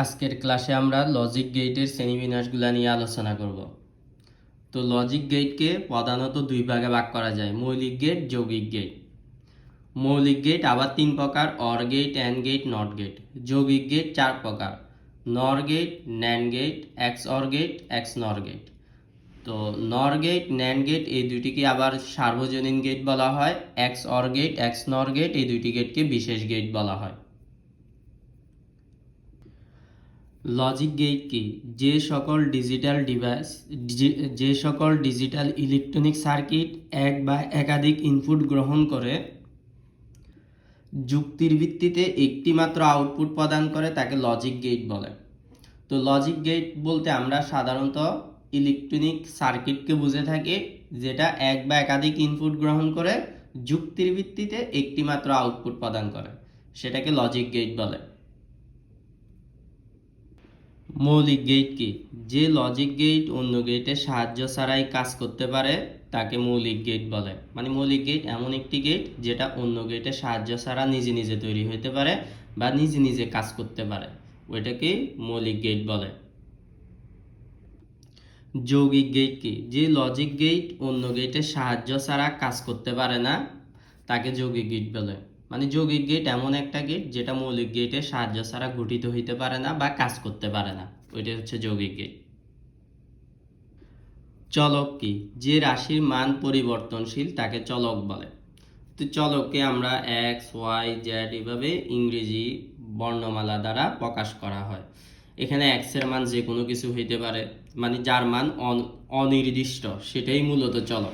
আজকের ক্লাসে আমরা লজিক গেটের শ্রেণীবিন্যাসগুলো নিয়ে আলোচনা করব। তো লজিক গেটকে প্রধানত দুই ভাগে ভাগ করা যায়, মৌলিক গেট যৌগিক গেট মৌলিক গেট আবার তিন প্রকার OR gate AND gate NOT gate যৌগিক গেট চার প্রকার NOR gate NAND gate XOR gate XNOR gate তো নর গেট ন্যান গেট এই দুটিকে আবার সার্বজনীন গেট বলা হয় XOR gate XNOR gate এই দুটি গেটকে বিশেষ গেট বলা হয়। লজিক গেট কি? যে সকল ডিজিটাল ডিভাইস যে সকল ডিজিটাল ইলেকট্রনিক সার্কিট এক বা একাধিক ইনপুট গ্রহণ করে, যুক্তির ভিত্তিতে একটি মাত্র আউটপুট প্রদান করে তাকে লজিক গেট বলে। তো লজিক গেট বলতে আমরা সাধারণত ইলেকট্রনিক সার্কিটকে বুঝে থাকি, যেটা এক বা একাধিক ইনপুট গ্রহণ করে, যুক্তির ভিত্তিতে একটি মাত্র আউটপুট প্রদান করে, সেটাকে লজিক গেট বলে। মৌলিক গেট কি? যে লজিক গেট অন্য গেটের সাহায্য ছাড়াই কাজ করতে পারে, তাকে মৌলিক গেট বলে। মানে মৌলিক গেট এমন একটি গেট যেটা অন্য গেটের সাহায্য ছাড়া নিজে নিজে তৈরি হতে পারে বা নিজে নিজে কাজ করতে পারে। ওইটাকে মৌলিক গেট বলে। যৌগিক গেট কি? যে লজিক গেট অন্য গেটের সাহায্য ছাড়া কাজ করতে পারে না, তাকে যৌগিক গেট বলে। মানে যৌগিক গেট এমন একটা গেট যেটা মৌলিক গেটের সাহায্য ছাড়া গঠিত হইতে পারে না বা কাজ করতে পারে না। ওইটা হচ্ছে যৌগিক গেট চলক কি? যে রাশির মান পরিবর্তনশীল তাকে চলক বলে। তো চলককে আমরা এক্স ওয়াই জেড এভাবে ইংরেজি বর্ণমালা দ্বারা প্রকাশ করা হয়। এখানে এক্সের মান যে কোনো কিছু হইতে পারে। মানে যার মান অন- অনির্দিষ্ট, সেটাই মূলত চলক।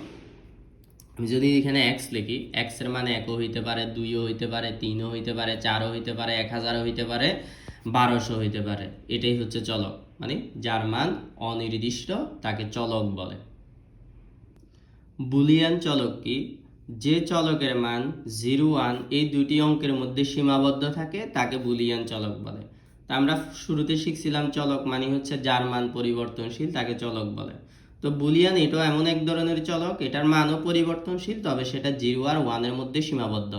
যদি এখানে এক্স লিখি এক্সের মানে একও হইতে পারে, দুইও হইতে পারে, তিনও হইতে পারে, চারও হইতে পারে, এক হাজারও হইতে পারে, বারোশো হইতে পারে। এটাই হচ্ছে চলক। মানে যার মান অনির্দিষ্ট তাকে চলক বলে। বুলিয়ান চলক কি? যে চলকের মান জিরো ওয়ান, এই দুটি অঙ্কের মধ্যে সীমাবদ্ধ থাকে, তাকে বুলিয়ান চলক বলে। তা আমরা শুরুতে শিখছিলাম চলক মানে হচ্ছে যার মান পরিবর্তনশীল, তাকে চলক বলে। তো বুলিয়ান এটাও এমন এক ধরনের চলক, এটার মানও পরিবর্তনশীল, তবে সেটা জিরো আর ওয়ানের মধ্যে সীমাবদ্ধ।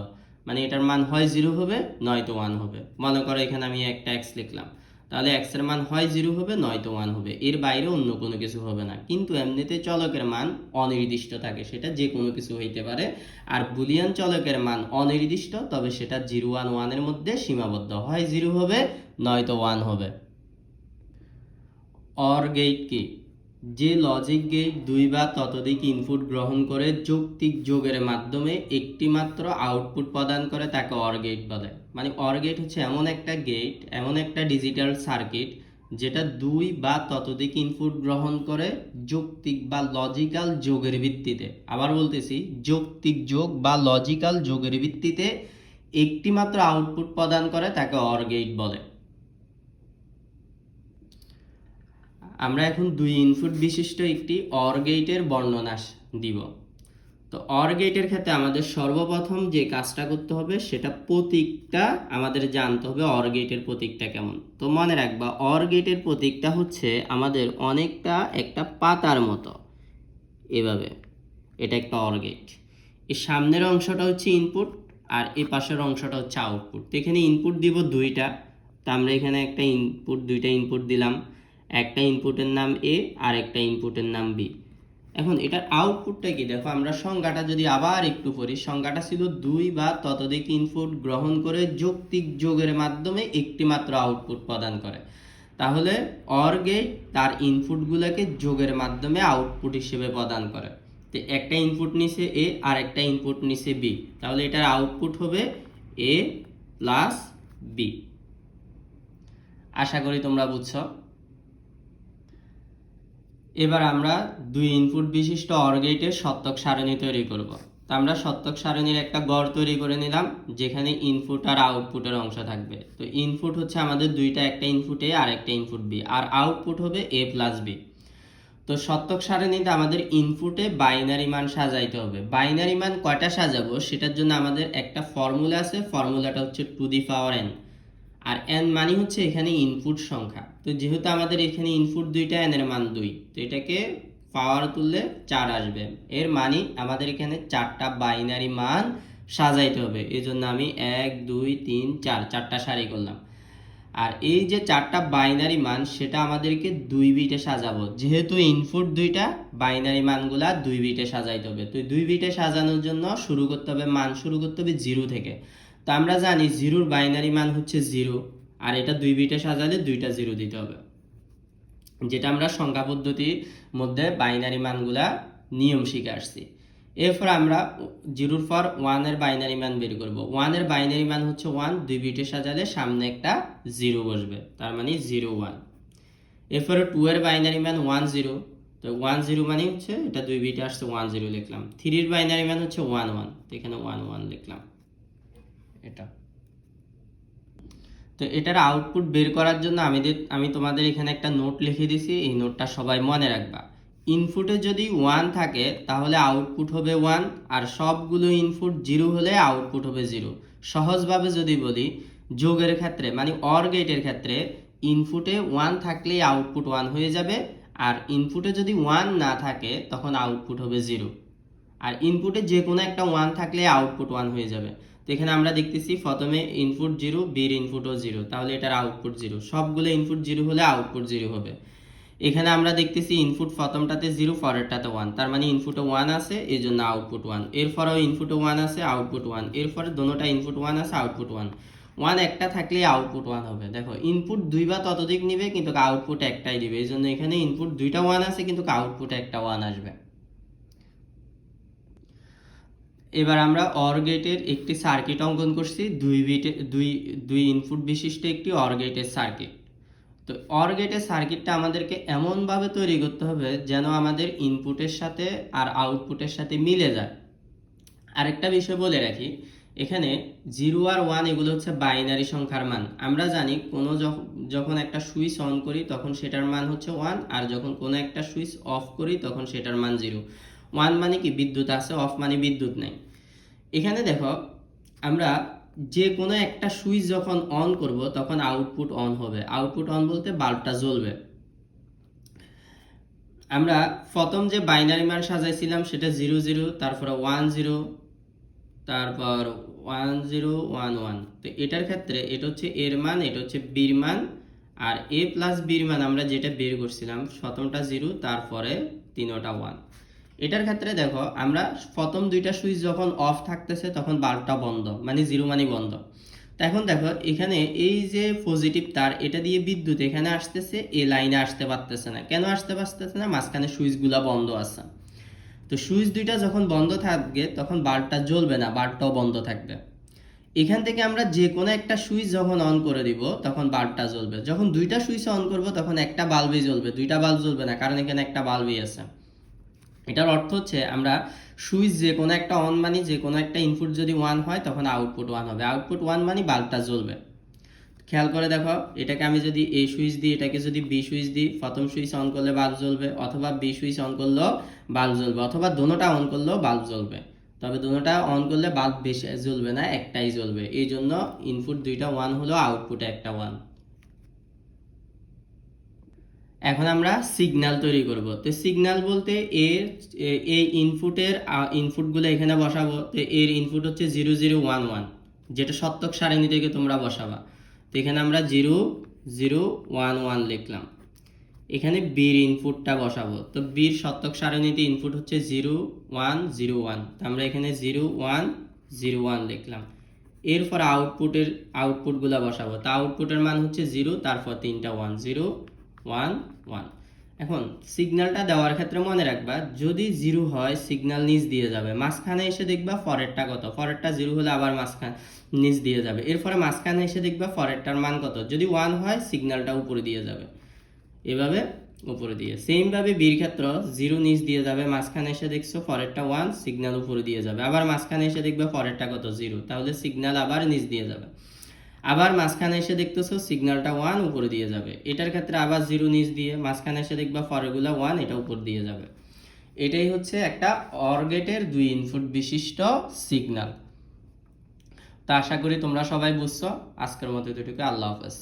মানে এটার মান হয় জিরো হবে নয়তো ওয়ান হবে। মনে করো এখানে আমি একটা এক্স লিখলাম। তাহলে এক্সের মান হয় জিরো হবে নয়তো ওয়ান হবে। এর বাইরে অন্য কোনো কিছু হবে না। কিন্তু এমনিতে চলকের মান অনির্দিষ্ট থাকে, সেটা যে কোনো কিছু হইতে পারে। আর বুলিয়ান চলকের মান অনির্দিষ্ট, তবে সেটা জিরো ওয়ান ওয়ানের মধ্যে সীমাবদ্ধ। হয় জিরো হবে নয়তো ওয়ান হবে। অর গেট কি? যে লজিক গেট দুই বা ততোধিক ইনপুট গ্রহণ করে যৌক্তিক যোগের মাধ্যমে একটি মাত্র আউটপুট প্রদান করে তাকে অর গেট বলে। মানে অর গেট হচ্ছে এমন একটা গেট এমন একটা ডিজিটাল সার্কিট যেটা দুই বা ততোধিক ইনপুট গ্রহণ করে যৌক্তিক বা লজিক্যাল যোগের ভিত্তিতে। আবার বলতেছি, যৌক্তিক যোগ বা লজিক্যাল যোগের ভিত্তিতে একটি মাত্র আউটপুট প্রদান করে তাকে অর গেট বলে। আমরা এখন দুই ইনপুট বিশিষ্ট একটি অর গেটের বর্ণনা দিব। তো অর গেটের ক্ষেত্রে আমাদের সর্বপ্রথম যে কাজটা করতে হবে, সেটা প্রতীকটা আমাদের জানতে হবে অর গেটের প্রতীকটা কেমন। তো মনে রাখবা অর গেটের প্রতীকটা হচ্ছে আমাদের অনেকটা একটা পাতার মতো। এভাবে। এটা একটা অর গেট এই সামনের অংশটা হচ্ছে ইনপুট আর এই পাশের অংশটা হচ্ছে আউটপুট এখানে ইনপুট দিব দুইটা। তো আমরা এখানে একটা ইনপুট দুইটা ইনপুট দিলাম। একটা ইনপুটের নাম এ আর একটা ইনপুটের নাম বি এখন এটার আউটপুটটা কি? দেখো, আমরা সংজ্ঞাটা যদি আবার একটু পড়ি সংজ্ঞাটা ছিল দুই বা ততোধিক ইনপুট গ্রহণ করে যৌক্তিক যোগের মাধ্যমে একটি মাত্র আউটপুট প্রদান করে। তাহলে অর গেট তার ইনপুটগুলোকে যোগের মাধ্যমে আউটপুট হিসেবে প্রদান করে। তো একটা ইনপুট নিছে এ আর একটা ইনপুট নিছে বি তাহলে এটার আউটপুট হবে এ প্লাস বি আশা করি তোমরা বুঝছ। এবার আমরা দুই ইনপুট বিশিষ্ট অর গেটের সত্যক সারণী তৈরি করব। তো আমরা সত্যক সারণীর একটা গড় তৈরি করে নিলাম, যেখানে ইনপুট আর আউটপুটের অংশ থাকবে। তো ইনপুট হচ্ছে আমাদের দুইটা, একটা ইনপুট এ আর একটা ইনপুট বি আর আউটপুট হবে এ প্লাস বি তো সত্যক সারণীতে আমাদের ইনপুটে বাইনারি মান সাজাইতে হবে। বাইনারি মান কয়টা সাজাবো? সেটার জন্য আমাদের একটা ফর্মুলা আছে ফর্মুলাটা হচ্ছে টু দি পাওয়ার এন আর এন মানে হচ্ছে এখানে ইনপুট সংখ্যা। তো যেহেতু আমাদের এখানে ইনপুট দুইটা এন এর মান দুই, তো এটাকে পাওয়ার তুললে চার আসবে। এর মানে আমাদের এখানে চারটা বাইনারি মান সাজাইতে হবে। এই জন্য আমি এক, দুই, তিন, চার, চারটা সারি করলাম। আর এই যে চারটা বাইনারি মান, সেটা আমাদেরকে দুই বিটে সাজাবো। যেহেতু ইনপুট দুইটা বাইনারি মানগুলা দুই বিটে সাজাইতে হবে। তো দুই বিটে সাজানোর জন্য শুরু করতে হবে, মান শুরু করতে হবে জিরো থেকে। তো আমরা জানি জিরোর বাইনারি মান হচ্ছে জিরো, আর এটা দুই বিটে সাজালে দুইটা জিরো দিতে হবে। যেটা আমরা সংখ্যা পদ্ধতির মধ্যে বাইনারি মানগুলা নিয়ম শিখে আসছি। এরপর আমরা জিরোর পর ওয়ানের বাইনারি মান বের করব। ওয়ানের বাইনারি মান হচ্ছে ওয়ান, দুই বিটে সাজালে সামনে একটা জিরো বসবে, তার মানে জিরো ওয়ান। এরপরে টু এর বাইনারি মান ওয়ান জিরো, তো ওয়ান জিরো মানে হচ্ছে এটা দুই বিটে আসছে, ওয়ান জিরো লিখলাম। থ্রির বাইনারি মান হচ্ছে ওয়ান ওয়ান এখানে ওয়ান ওয়ান লিখলাম। এটা। তো এটার আউটপুট বের করার জন্য আমি আমি তোমাদের এখানে একটা নোট লিখে দিছি, এই নোটটা সবাই মনে রাখবা। ইনপুটে যদি ওয়ান থাকে, তাহলে আউটপুট হবে ওয়ান আর সবগুলো ইনপুট জিরো হলে আউটপুট হবে জিরো সহজভাবে যদি বলি, যোগের ক্ষেত্রে মানে অর গেটের ক্ষেত্রে ইনপুটে ওয়ান থাকলেই আউটপুট ওয়ান হয়ে যাবে, আর ইনপুটে যদি ওয়ান না থাকে, তখন আউটপুট হবে জিরো আর ইনপুটে যে কোনো একটা ওয়ান থাকলে আউটপুট ওয়ান হয়ে যাবে। তো এখানে আমরা দেখতেছি প্রথমে ইনপুট জিরো বির ইনপুটও জিরো তাহলে এটার আউটপুট জিরো সবগুলো ইনপুট জিরো হলে আউটপুট জিরো হবে। এখানে আমরা দেখতেছি ইনপুট প্রথমটাতে জিরো পরেরটাতে ওয়ান তার মানে ইনপুটে ওয়ান আছে এই জন্য আউটপুট ওয়ান এরপরেও ইনপুটে ওয়ান আছে আউটপুট ওয়ান এরপরে দোনোটা ইনপুট ওয়ান আছে আউটপুট ওয়ান ওয়ান একটা থাকলে আউটপুট ওয়ান হবে। দেখো ইনপুট দুই বা ততোধিক নিবে, কিন্তু আউটপুট একটাই দিবে। এই জন্য এখানে ইনপুট দুইটা ওয়ান আছে, কিন্তু আউটপুট একটা ওয়ান আসবে। এবার আমরা অর গেটের একটি সার্কিট অঙ্কন করছি। দুই বিটে দুই দুই ইনপুট বিশিষ্ট একটি অর গেটের সার্কিট তো অর গেটের সার্কিটটা আমাদেরকে এমনভাবে তৈরি করতে হবে যেন আমাদের ইনপুটের সাথে আর আউটপুটের সাথে মিলে যায়। আরেকটা বিষয় বলে রাখি, এখানে জিরো আর ওয়ান এগুলো হচ্ছে বাইনারি সংখ্যার মান। আমরা জানি কোনো যখ- যখন একটা সুইচ অন করি তখন সেটার মান হচ্ছে ওয়ান আর যখন কোনো একটা সুইচ অফ করি তখন সেটার মান জিরো ওয়ান মানে কি বিদ্যুৎ আছে, অফ মানে বিদ্যুৎ নেই। এখানে দেখো, আমরা যে কোনো একটা সুইচ যখন অন করব, তখন আউটপুট অন হবে। আউটপুট অন বলতে বাল্বটা জ্বলবে। আমরা প্রথম যে বাইনারি মান সাজাইছিলাম, সেটা জিরো জিরো, তারপরে ওয়ান জিরো, তারপর ওয়ান জিরো, ওয়ান ওয়ান। তো এটার ক্ষেত্রে এটা হচ্ছে এর মান, এটা হচ্ছে বির মান, আর এ প্লাস বির মান আমরা যেটা বের করছিলাম প্রথমটা জিরো, তারপরে তিনোটা ওয়ান। এটার ক্ষেত্রে দেখো, আমরা প্রথম দুইটা সুইচ যখন অফ থাকতেছে তখন বাল্বটা বন্ধ মানে জিরো মানে বন্ধ। তো এখন দেখো, এখানে এই যে পজিটিভ তার, এটা দিয়ে বিদ্যুৎ এখানে আসতেছে এ লাইনে আসতে পারতেছে না। কেন আসতে পারতেছে না? মাঝখানে সুইচগুলা বন্ধ আছে। তো সুইচ দুইটা যখন বন্ধ থাকবে, তখন বাল্বটা জ্বলবে না বাল্বটাও বন্ধ থাকবে। এখান থেকে আমরা যে কোনো একটা সুইচ যখন অন করে দিব, তখন বাল্বটা জ্বলবে। যখন দুইটা সুইচ অন করব, তখন একটা বাল্বই জ্বলবে। দুইটা বাল্ব জ্বলবে না, কারণ এখানে একটা বাল্বই আছে। এটার অর্থ হচ্ছে আমরা সুইচ যে কোনো একটা অন মানি যে কোনো একটা ইনপুট যদি ওয়ান হয়, তখন আউটপুট ওয়ান হবে। আউটপুট ওয়ান মানি বাল্বটা জ্বলবে। খেয়াল করে দেখো, এটাকে আমি যদি এই সুইচ দিই, এটাকে যদি বি সুইচ দিই, প্রথম সুইচ অন করলে বাল্ব জ্বলবে, অথবা বি সুইচ অন করলেও বাল্ব জ্বলবে, অথবা দোনোটা অন করলেও বাল্ব জ্বলবে। তবে দোনোটা অন করলে বাল্ব বেশি জ্বলবে না, একটাই জ্বলবে। এই জন্য ইনপুট দুইটা ওয়ান হলো আউটপুট একটা ওয়ান এখন আমরা সিগন্যাল তৈরি করব। তো সিগন্যাল বলতে এর এই ইনপুটের ইনপুটগুলো এখানে বসাবো। তো এর ইনপুট হচ্ছে জিরো জিরো ওয়ান ওয়ান যেটা সত্যক সারণী থেকে তোমরা বসাবা। তো এখানে আমরা জিরো জিরো ওয়ান ওয়ান লিখলাম। এখানে বির ইনপুটটা বসাবো। তো বির সত্যক সারণীতে ইনপুট হচ্ছে জিরো ওয়ান জিরো ওয়ান তো আমরা এখানে জিরো ওয়ান জিরো ওয়ান লিখলাম। এরপর আউটপুটের আউটপুটগুলো বসাবো। তো আউটপুটের মান হচ্ছে জিরো তারপর তিনটা ওয়ান জিরো ওয়ান ওয়ান এখন সিগন্যালটা দেওয়ার ক্ষেত্রে মনে রাখবা, যদি জিরো হয় সিগন্যাল নিচ দিয়ে যাবে। মাঝখানে এসে দেখবা ফরেরটা কত? ফরেরটা জিরো হলে আবার মাঝখানে নিচ দিয়ে যাবে। এরপরে মাঝখানে এসে দেখবা ফরেরটার মান কত? যদি ওয়ান হয় সিগন্যালটা উপরে দিয়ে যাবে। এভাবে উপরে দিয়ে। সেমভাবে বীর ক্ষেত্র জিরো নিচ দিয়ে যাবে, মাঝখানে এসে দেখছ ফরেরটা ওয়ান সিগন্যাল উপরে দিয়ে যাবে। আবার মাঝখানে এসে দেখবে ফরেরটা কত? জিরো তাহলে সিগন্যাল আবার নিচ দিয়ে যাবে। আবার মাঝখানে এসে দেখতেছো সিগন্যালটা ওয়ান উপরে দিয়ে যাবে। এটার ক্ষেত্রে আবার জিরো নিচ দিয়ে মাঝখানে এসে দেখবা ফরেগুলা ওয়ান এটা উপর দিয়ে যাবে। এটাই হচ্ছে একটা অর্গেটের দুই ইনপুট বিশিষ্ট সিগন্যাল তা আশা করি তোমরা সবাই বুঝছ। আজকের মতো এতটুকু আল্লাহ হাফেজ।